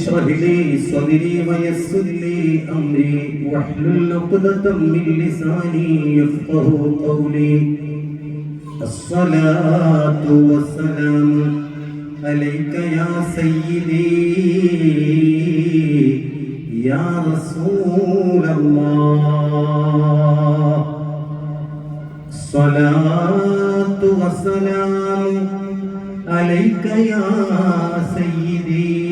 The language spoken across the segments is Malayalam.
اشرح لي صدري ويسر لي أمري واحلل عقدة من لساني يفقه قولي. الصلاة والسلام عليك يا سيدي يا رسول الله. الصلاة والسلام عليك يا سيدي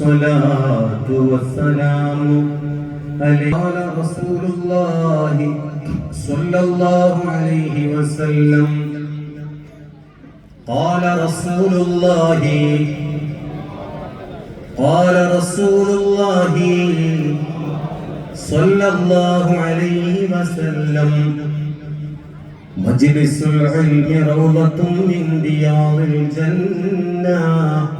الصلاة والسلام عليك قال رسول الله صلى الله عليه وسلم. قال رسول الله قال رسول الله صلى الله عليه وسلم. مجلس العلم روضة من رياض الجنة.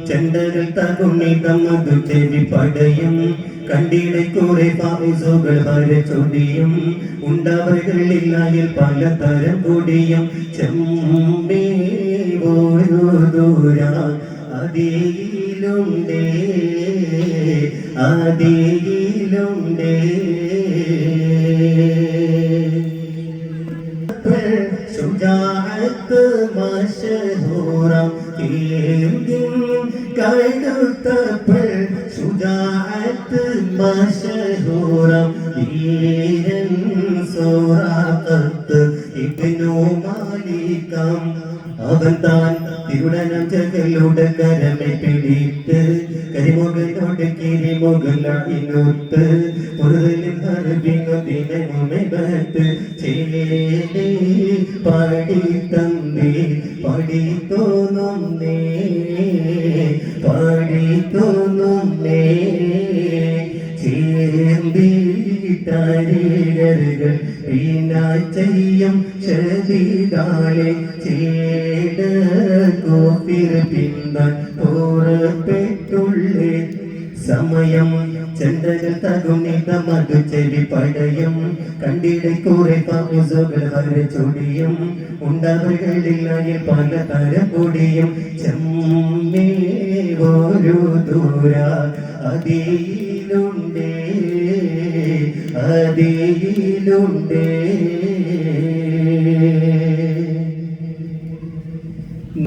ചെണ്ടകൾ തകുണിതം മധു ചെവി പടയും. കണ്ടിടെ കുറെ പാവിസുകൾ ഹരച്ചൊടിയും ഉണ്ടവകളില്ലായിൽ പലതരം കൊടിയും. ചെമ്മേ ഓരോ ദൂര അതിലുണ്ടേ അതിലുണ്ടേ. ശുജാഅത്ത് മശഹൂറം കേന്തിൻ കടുത്തപ്പോൾ ശുജാഅത്ത് മശഹൂറം ധീരൻ സോറാഖത്ത് ഇബ്നു മാലികം അവൻ താൻ തിരുടനം ചകലുടെ കരമെ പിടിത്ത് കരിമുകളോട് കിരിമുകളൊത്ത് പൊറുതലിൽ ഹർബിങ്ങു ദിനമുമെബത്ത് ചേലേ പാടി തന്നേ പാടി പാടി തോന്നുന്നേ. ചേർന്നിട്ടരുകൾ പീനാ ചെയ്യും ശരീരാലെ ചേട് കോപ്പിർ പിന്താൻ പുറപ്പെട്ടുള്ളേ. സമയം ചെണ്ടകൾ തകുണിത മധു ചെവി പടയും. കണ്ടിടെ കുറെ പാസുകൾ ചൊടിയും. ഉണ്ടവകളിലായി തര പൊടിയും. ചെമ്മേ ഒരു ദൂര അതിലുണ്ടേ അതിലുണ്ടേ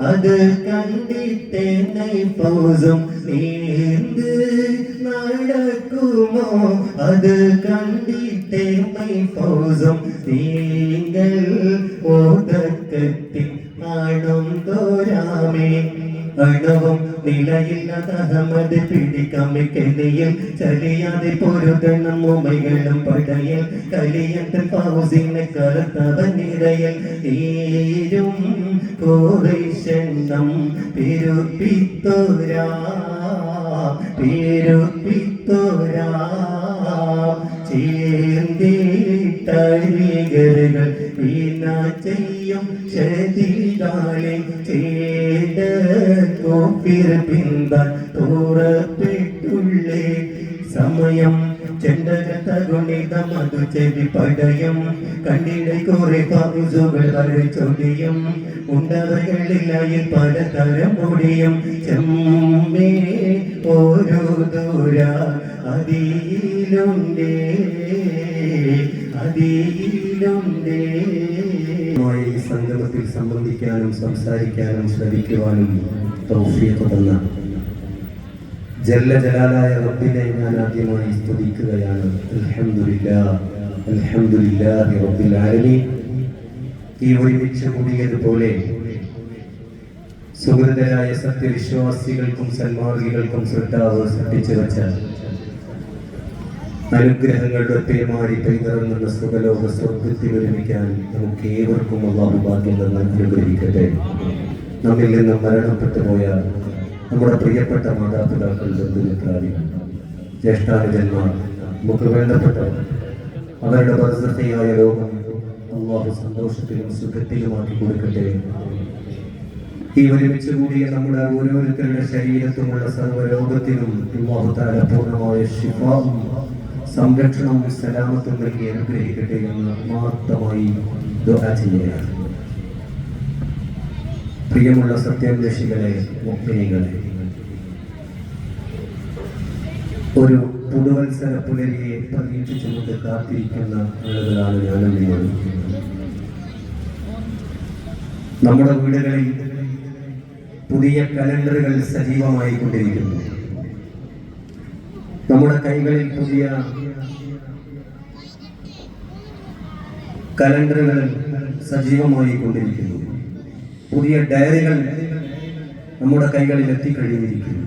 അത് കണ്ടിട്ടെന്നെ പൗസം നീന്ത് നടക്കുമോ? അത് കണ്ടിട്ടെന്നെ പൗസം നീങ്കൾ ഓതക്കത്തി ആണും തോരാമേ അണവും നിലയില്ലാത്ത പിടിക്കാമിക്കലിയും ചലിയാതെ പൊരുതണം ഉമകളും പടയൽ കലിയത്തിൽ പൗസിനെ കറുത്തവൻ നിറയൽ തീരും കോറിഷണ്ണം പെരുപ്പിത്തോരാ പെരുപ്പിത്തോരാ. ചേർന്നിട്ടരികരുകൾ വീണ ചെയ്യും ചേട കോപ്പിർ പിന്ത സമയം ചെണ്ടകത്ത ഗുണിതം അതു ചെവി പടയും. കണ്ണിടെ കുറെ പാസുകൾ ചൊടിയും ഉണ്ടവകളിലായി പലതരം മുടിയും. ചെമ്മേ ഓരോ ദൂര അതിലുണ്ടേ ഈ സംഗമത്തിൽ സംബന്ധിക്കാനും സംസാരിക്കാനും ശ്രമിക്കുവാനും തൗഫീഖ് തന്ന ജല്ല ജലാലായ റബ്ബിനെ ഞാൻ ആദ്യമായി സ്തുതിക്കുകയാണ്. അൽഹംദുലില്ലാ അൽഹംദുലില്ലാഹി റബ്ബിൽ ആലമീൻ. ഈ ഒരുമിച്ച് കൂടിയതുപോലെ സുഹൃതരായ സത്യവിശ്വാസികൾക്കും സന്മാർഗികൾക്കും ശ്രദ്ധാവ് സൃഷ്ടിച്ചു വെച്ച അനുഗ്രഹങ്ങളുടെ പേമാരി പെയ്തിറങ്ങുന്ന സുഖലോക സ്വർഗത്തിൽ ഒരുമിക്കാൻ നമുക്ക് ഏവർക്കും അള്ളാഹു ഭാഗ്യം നിന്ന് അനുഗ്രഹിക്കട്ടെ. നമ്മിൽ നിന്ന് മരണപ്പെട്ടു പോയ നമ്മുടെ പ്രിയപ്പെട്ട മാതാപിതാക്കൾ ബന്ധുമിത്രാദി ജ്യേഷ്ഠാനുജന്മാർ നമുക്ക് വേണ്ടപ്പെട്ടവർ അവരുടെ പ്രതിസന്ധിയായ ലോകം അള്ളാഹു സന്തോഷത്തിലും സുഖത്തിലുമാക്കി കൊടുക്കട്ടെ. ഈ ഒരുമിച്ച് കൂടിയ നമ്മുടെ ഓരോരുത്തരുടെ ശരീരത്തുമുള്ള സർവരോഗത്തിനും അള്ളാഹുത്താല പൂർണമായ ശിഫാവും സംരക്ഷണവും സലാമത്തും നൽകി അനുഗ്രഹിക്കട്ടെ എന്ന് മാത്രമായി ദുആ ചെയ്യുകയാണ്. പ്രിയമുള്ള സത്യാന്വേഷികളെ മുക്മിനികളെ ഒരു പുതുവത്സര പുലരിയെ പ്രതീക്ഷിച്ചുകൊണ്ട് കാത്തിരിക്കുന്ന ആളുകളാണ് ഞാൻ നിങ്ങളും നമ്മുടെ വീടുകളിൽ പുതിയ കലണ്ടറുകൾ സജീവമായി കൊണ്ടിരിക്കുന്നു. നമ്മുടെ കൈകളിൽ പുതിയ കലണ്ടറുകൾ സജീവമായി കൊണ്ടിരിക്കുന്നു. പുതിയ ഡയറികൾ നമ്മുടെ കൈകളിൽ എത്തിക്കഴിഞ്ഞിരിക്കുന്നു.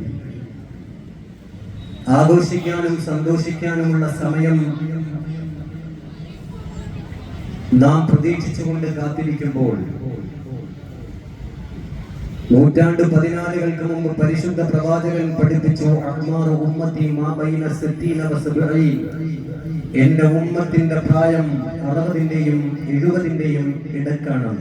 ആഘോഷിക്കാനും സന്തോഷിക്കാനുമുള്ള സമയം നാം പ്രതീക്ഷിച്ചുകൊണ്ട് കാത്തിരിക്കുമ്പോൾ നൂറ്റാണ്ട് പതിനാലുകൾക്ക് മുമ്പ് പരിശുദ്ധ പ്രവാചകൻ പഠിപ്പിച്ചു ഉമ്മത്തി എന്റെ ഉമ്മത്തിന്റെ പ്രായം അറുപതിന്റെയും എഴുപതിന്റെയും ഇടക്കാണ്